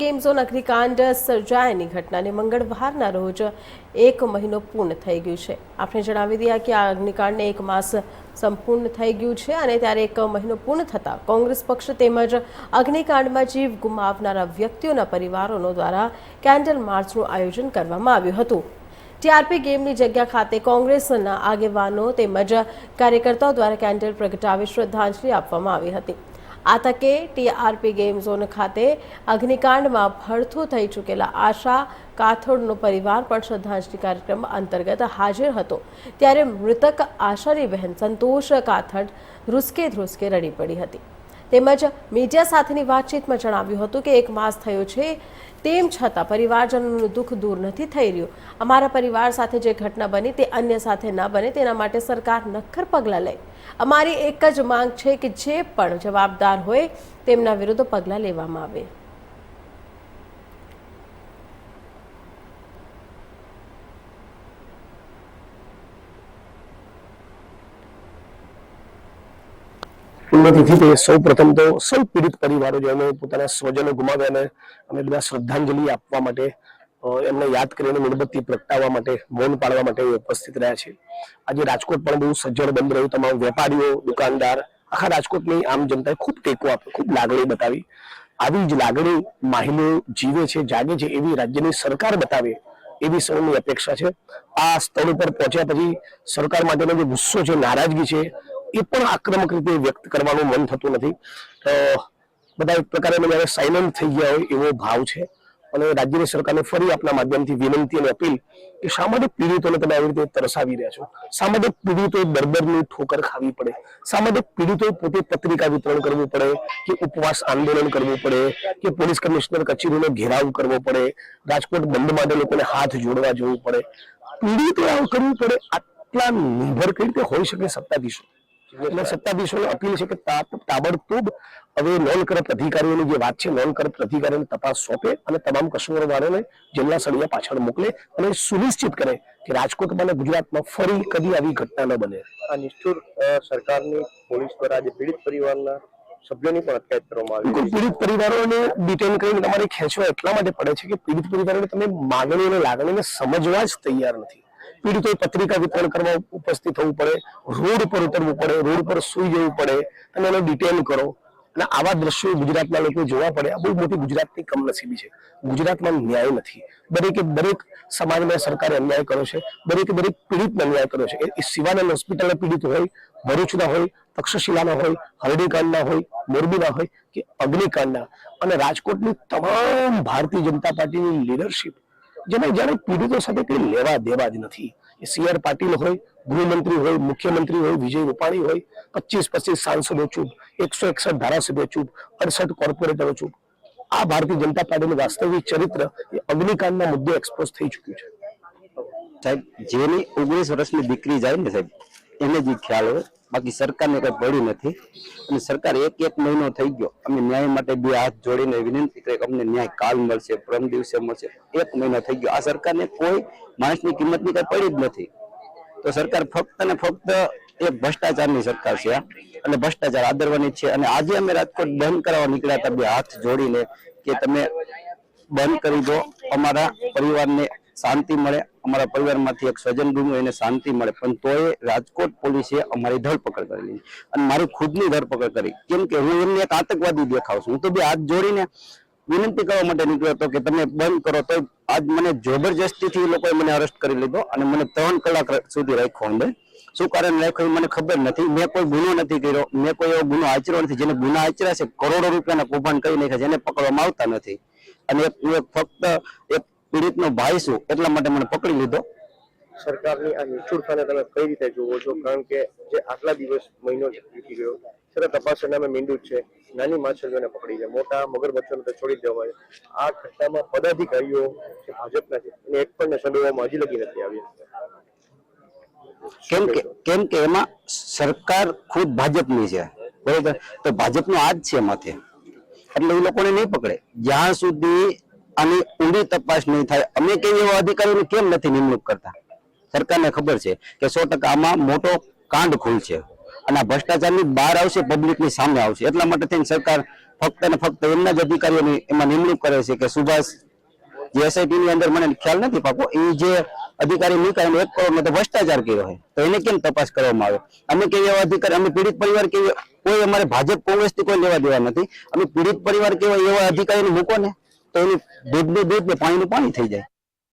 Game zone અગ્નિકાંડ સર્જાયાની ઘટનાને મંગળવારના રોજ એક મહિનો પૂર્ણ થઈ ગયું છે. આપણે જણાવી દઈએ કે આ અગ્નિકાંડને એક માસ સંપૂર્ણ થઈ ગયું છે અને ત્યારે એક મહિનો પૂર્ણ થતાં કોંગ્રેસ પક્ષ તેમજ અગ્નિકાંડમાં જીવ ગુમાવનારા વ્યક્તિઓના પરિવારોનો દ્વારા કેન્ડલ માર્ચનું આયોજન કરવામાં આવ્યું હતું. ટીઆરપી ગેમની જગ્યા ખાતે કોંગ્રેસના આગેવાનો તેમજ કાર્યકર્તાઓ દ્વારા કેન્ડલ પ્રગટાવી શ્રદ્ધાંજલિ આપવામાં આવી હતી. આ તકે ટીઆરપી ગેમ ઝોન ખાતે અગ્નિકાંડમાં ભડથું થઈ ચૂકેલા આશા કાથોડનો પરિવાર પણ શ્રદ્ધાંજલિ કાર્યક્રમ અંતર્ગત હાજર હતો. ત્યારે મૃતક આશાની બહેન સંતોષ કાથડ ધ્રુસકે ધ્રુસકે રડી પડી હતી. તેમજ મીડિયા સાથેની વાતચીતમાં જણાવ્યું હતું કે એક માસ થયો છે. તેમ છતાં પરિવારજનોનું દુઃખ દૂર નથી થઈ રહ્યું. અમારા પરિવાર સાથે જે ઘટના બની તે અન્ય સાથે ન બને તેના માટે સરકાર નક્કર પગલાં લે. અમારી એક જ માંગ છે કે જે પણ જવાબદાર હોય તેમના વિરુદ્ધ પગલાં લેવામાં આવે. પુણ્યતિથિ તે સૌ પ્રથમ તો સૌ પીડિત પરિવારો જેમણે પોતાના સ્વજનો ગુમાવ્યા અને અમે બધા શ્રદ્ધાંજલિ આપવા માટે એમને યાદ કરીને મીણબત્તી પ્રગટાવવા માટે, મૌન પાડવા માટે ઉપસ્થિત રહ્યા છે આજે રાજકોટ પણ બહુ સજ્જડ બંધ રહ્યું, તમામ વેપારીઓ, દુકાનદાર, આખા રાજકોટની આમ જનતાએ ખૂબ ટેકો આપ્યો, ખૂબ લાગણી બતાવી. આવી જ લાગણી માહિલો જીવે છે, જાગે છે, એવી રાજ્યની સરકાર બતાવે, એવી સૌની અપેક્ષા છે. આ સ્થળ ઉપર પહોંચ્યા પછી સરકાર માટેનો જે ગુસ્સો છે, નારાજગી છે એ પણ આક્રમક રીતે વ્યક્ત કરવાનું મન થતું નથી. બધા એક પ્રકારે મને સાયલન્ટ થઈ ગયા હોય એવો ભાવ છે. અને રાજ્યની સરકારને ફરી આપના માધ્યમથી વિનંતી અને અપીલ કે સામાજિક પીડિતોને તમે આવી રીતે તરસાવી રહ્યા છો. સામાજિક પીડિતો દરદરની ઠોકર ખાવી પડે. સામાજિક પીડિતોએ પોતે પત્રિકા વિતરણ કરવું પડે, કે ઉપવાસ આંદોલન કરવું પડે, કે પોલીસ કમિશનર કચેરીનો ઘેરાવ કરવો પડે, રાજકોટ બંધ માટે લોકોને હાથ જોડવા જવું પડે. પીડિતોએ આવું કરવું પડે. આટલા નિર્ભર કઈ રીતે હોઈ શકે સત્તાધીશો? એટલે સત્તાધીશોને અપીલ છે કે તાબડતોબ હવે નોન કરપ્ટ અધિકારીઓની જે વાત છે નોન કરપ્ટ અધિકારીઓને તપાસ સોંપે અને તમામ કસૂરવારોને જેમના સળિયા પાછળ મોકલે અને સુનિશ્ચિત કરે કે રાજકોટમાં અને ગુજરાતમાં ફરી કદી આવી ઘટના ન બને. આ નિષ્ઠુર સરકારની પોલીસ દ્વારા આજે પીડિત પરિવારના સભ્યોની પણ અટકાયત કરવામાં આવી બિલકુલ. પીડિત પરિવારોને ડિટેન કરીને તમારે ખેંચવા એટલા માટે પડે છે કે પીડિત પરિવારોને તમે માગણી અને લાગણીને સમજવા જ તૈયાર નથી. પીડિતોએ પત્રિકા વિતરણ કરવા ઉપસ્થિત થવું પડે, રોડ પર ઉતરવું પડે, રોડ પર સુઈ જવું પડે અને એનો ડિટેલ કરો. અને આવા દ્રશ્યો ગુજરાતના લોકો જોવા પડે. આ બહુ મોટી ગુજરાતની કમનસીબી છે. ગુજરાતમાં ન્યાય નથી. દરેકે દરેક સમાજમાં સરકારે અન્યાય કર્યો છે. દરેકે દરેક પીડિતને અન્યાય કર્યો છે. એ- શિવાનંદ હોસ્પિટલના પીડિત હોય, ભરૂચના હોય, તક્ષશિલાના હોય હરડીકાંડના હોય, મોરબીના હોય કે અગ્નિકાંડના. અને રાજકોટની તમામ ભારતીય જનતા પાર્ટીની લીડરશિપ જેને જ્યારે પીડિતો સાથે કઈ લેવા દેવા જ નથી. એ સી પાટીલ હોય, ગૃહમંત્રી હોય, મુખ્યમંત્રી હોય, વિજય રૂપાણી હોય, પચીસ પચીસ સાંસદો ચૂપ એકસો એકસઠ ધારાસભ્યો ચૂપ અડસઠ કોર્પોરેટરો ચૂપ આ ભારતીય જનતા પાર્ટીનું વાસ્તવિક ચરિત્ર એ અગ્નિકાંડના મુદ્દે એક્સપોઝ થઈ ચૂક્યું છે. સાહેબ, જેની ઓગણીસ વર્ષની દીકરી જાય ને સાહેબ, એને જ ખ્યાલ હોય બાકી સરકારને કઈ પડ્યું નથી. અને સરકાર એક એક મહિનો થઈ ગયો. અમે ન્યાય માટે બે હાથ જોડીને વિનંતી કરી અમને ન્યાય કાલ મળશે, પરમ દિવસે મળશે. એક મહિનો થઈ ગયો. આ સરકારને કોઈ માણસની કિંમતની કઈ પડી જ નથી. તો સરકાર ફક્ત ને ફક્ત એક ભ્રષ્ટાચારની સરકાર છે. અને ભ્રષ્ટાચાર આદરવાની છે. અને આજે અમે રાજકોટ બંધ કરાવવા નીકળ્યા હતા બે હાથ જોડીને કે તમે બંધ કરી દો અમારા પરિવારને શાંતિ મળે, અમારા પરિવારમાંથી એક સ્વજન ગુમ્યું એને શાંતિ મળે. પણ તોય રાજકોટ પોલીસે અમારી ધરપકડ કરી લીધી. અને મારી ખુદની ધરપકડ કરી. કેમ કે હું એમને એક આતંકવાદી દેખાવ છું. હું તો બે હાથ જોડીને વિનંતી કરવા માટે નીકળ્યો હતો કે તમે બંધ કરો. તો આજ મને જબરજસ્તીથી એ લોકોએ મને અરેસ્ટ કરી લીધો અને મને ત્રણ કલાક સુધી રાખ્યો અંદર. શું કારણ રાખ્યું મને ખબર નથી. મેં કોઈ ગુનો નથી કર્યો. મેં કોઈ એવો ગુનો આચર્યો નથી. જેને ગુના આચર્યા છે, કરોડો રૂપિયાના કૌભાંડ કરી નાખ્યા એને પકડવામાં આવતા નથી. અને એક ફક્ત એક પીડિતનો ભાઈ છું એટલા માટે મને પકડી લીધો. સરકારની આ નિષ્ઠુરતાને તમે કઈ રીતે જોવો છો? કારણ કે જે આટલા દિવસ મહિનો વીતી ગયો છતાં તપાસ નામે મીંડું જ છે. નાની માછલીઓને પકડી છે મોટા મગરમચ્છોને તો છોડી દેવાય. આ ઘટનામાં પદાધિકારીઓ જે ભાજપના છે એને એક પણ સંડોવામાં હજી લગી નથી આવી કેમ કે કેમ કે એમાં સરકાર ખુદ ભાજપની છે. બરોબર? તો ભાજપનો હાથ છે માથે. એટલે એ લોકોને નહીં પકડે. જ્યાં સુધી આની ઊંડી તપાસ નહીં થાય. અમે કેવી એવા અધિકારીઓની કેમ નથી નિમણૂક કરતા? સરકારને ખબર છે કે સો આમાં મોટો કાંડ ખુલશે અને ભ્રષ્ટાચારની બહાર આવશે, પબ્લિકની સામે આવશે. એટલા માટે થઈને સરકાર ફક્ત ને ફક્ત એમના જ અધિકારીઓની એમાં નિમણૂક કરે છે કે સુભાષ જે એસઆઈટી ની અંદર મને ખ્યાલ નથી પાકો, એ જે અધિકારી એને એક કરોડ તો ભ્રષ્ટાચાર કર્યો હોય. તો એને કેમ તપાસ કરવામાં આવે? અમે કેવી એવા અધિકારી, અમે પીડિત પરિવાર કેવી, કોઈ અમારે ભાજપ કોંગ્રેસથી કોઈ લેવા દેવા નથી. અમે પીડિત પરિવાર કેવા એવા અધિકારીને મૂકો ને? તો એનું દૂધનું દૂધ ને પાણી નું પાણી થઈ જાય.